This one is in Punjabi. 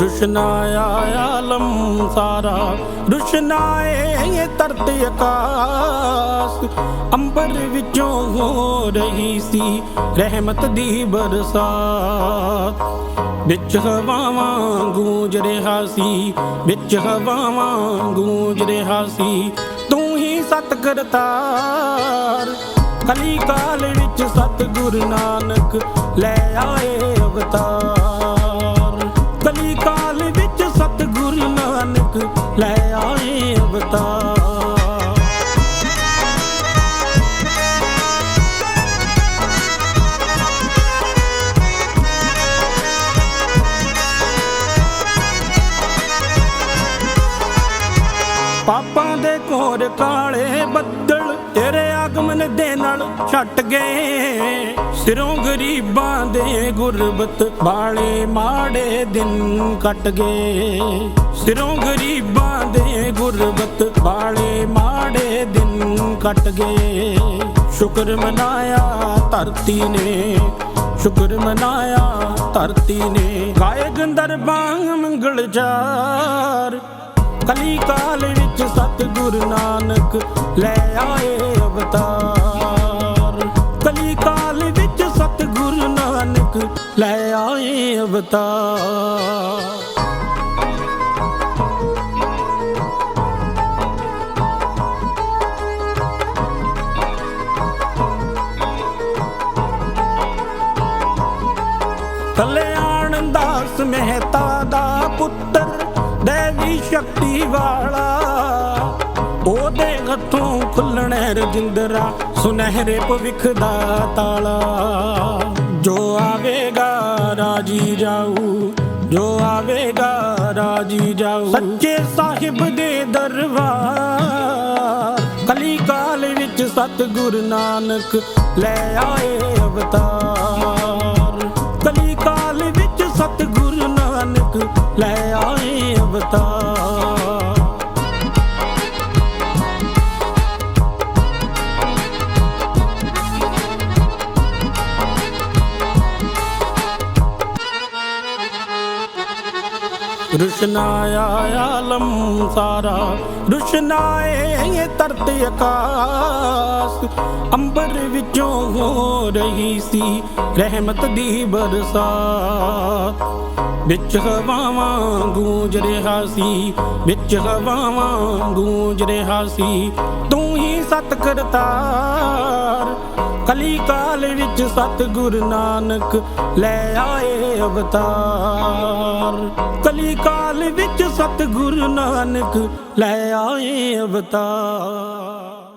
ਰੁਸ਼ਨਾਇਆ ਆਲਮ ਸਾਰਾ, ਰੁਸ਼ਨਾਏ ਤਰਤ ਆਕਾਸ। ਅੰਬਰ ਵਿੱਚੋਂ ਹੋ ਰਹੀ ਸੀ ਰਹਿਮਤ ਦੀ ਬਰਸਾਤ। ਵਿੱਚ ਹਵਾਵਾਂ ਗੂੰਜ ਰਿਹਾ ਸੀ, ਵਿੱਚ ਹਵਾਵਾਂ ਗੂੰਜ ਰਿਹਾ ਸੀ, ਤੂੰ ਹੀ ਸਤ ਕਲੀ ਕਾਲ ਵਿੱਚ ਸਤਿਗੁਰ ਨਾਨਕ ਲੈ ਆਏ ਅਵਤਾਰ। ਪਾਪਾਂ ਦੇ ਘੋਰ ਕਾਲੇ ਬੱਦਲ ਤੇਰੇ ਆਗਮਨ ਦੇ ਨਾਲ ਛੱਟ ਗਏ। ਸਿਰੋਂ ਗਰੀਬਾਂ ਦੇ ਗੁਰਬਤ ਵਾਲੇ ਮਾੜੇ ਦਿਨ ਕੱਟ ਗਏ। ਸਿਰੋਂ ਗਰੀਬਾਂ ਦੇ ਗੁਰਬਤ ਵਾਲੇ ਮਾੜੇ ਦਿਨ ਕੱਟ ਗਏ। ਸ਼ੁਕਰ ਮਨਾਇਆ ਧਰਤੀ ਨੇ, ਸ਼ੁਕਰ ਮਨਾਇਆ ਧਰਤੀ ਨੇ। ਗਾਏ ਗੰਦਰਬਾਂ ਮੰਗਲ ਚਾਰ ਕਲੀ ਕਾਲ ਵਿੱਚ ਸਤਿਗੁਰ ਨਾਨਕ ਲੈ ਆਏ ਅਵਤਾਰ। ਕਲੀ ਕਾਲ ਵਿੱਚ ਸਤਿਗੁਰ ਨਾਨਕ ਲੈ ਆਏ ਅਵਤਾਰ। ਕਲਿਆਣ ਦਾਸ ਮਹਿਤਾ ਦਾ ਪੁੱਤਰ ਸ਼ਕਤੀ ਵਾਲਾ। ਉਹਦੇ ਹੱਥੋਂ ਖੁੱਲਣੇ ਰਜਿੰਦਰਾ, ਸੁਨਹਿਰੇ ਭਵਿੱਖ ਦਾ ਤਾਲਾ। ਜੋ ਆਵੇਗਾ, ਰਾਜੀ ਜਾਊ। ਜੋ ਆਵੇਗਾ, ਰਾਜੀ ਜਾਊ। ਸੱਚੇ ਸਾਹਿਬ ਦੇ ਦਰਬਾਰ ਕਲੀ ਕਾਲ ਵਿੱਚ ਸਤਿਗੁਰ ਨਾਨਕ ਲੈ ਆਏ ਅਵਤਾਰ। ਰੁਸ਼ਨਾਇਆ ਆਲਮ ਸਾਰਾ। ਰੁਸ਼ਨਾਏ ਤਰਤ ਆਕਾਸ। ਅੰਬਰ ਵਿੱਚੋਂ ਹੋ ਰਹੀ ਸੀ ਰਹਿਮਤ ਦੀ ਬਰਸਾਤ। ਵਿੱਚ ਹਵਾਵਾਂ ਗੂੰਜ ਰਿਹਾ ਸੀ, ਵਿੱਚ ਹਵਾਵਾਂ ਗੂੰਜ ਰਿਹਾ ਸੀ। ਤੂੰ ਹੀ ਸਤ ਕਰਤਾਰ। ਕਲੀ ਕਾਲ ਵਿੱਚ ਸਤਿਗੁਰ ਨਾਨਕ ਲੈ ਆਏ ਅਵਤਾਰ। ਅਵਤਾਰ ਕਲੀ ਕਾਲ ਵਿੱਚ ਸਤਿਗੁਰ ਨਾਨਕ ਲੈ ਆਏ ਅਵਤਾਰ।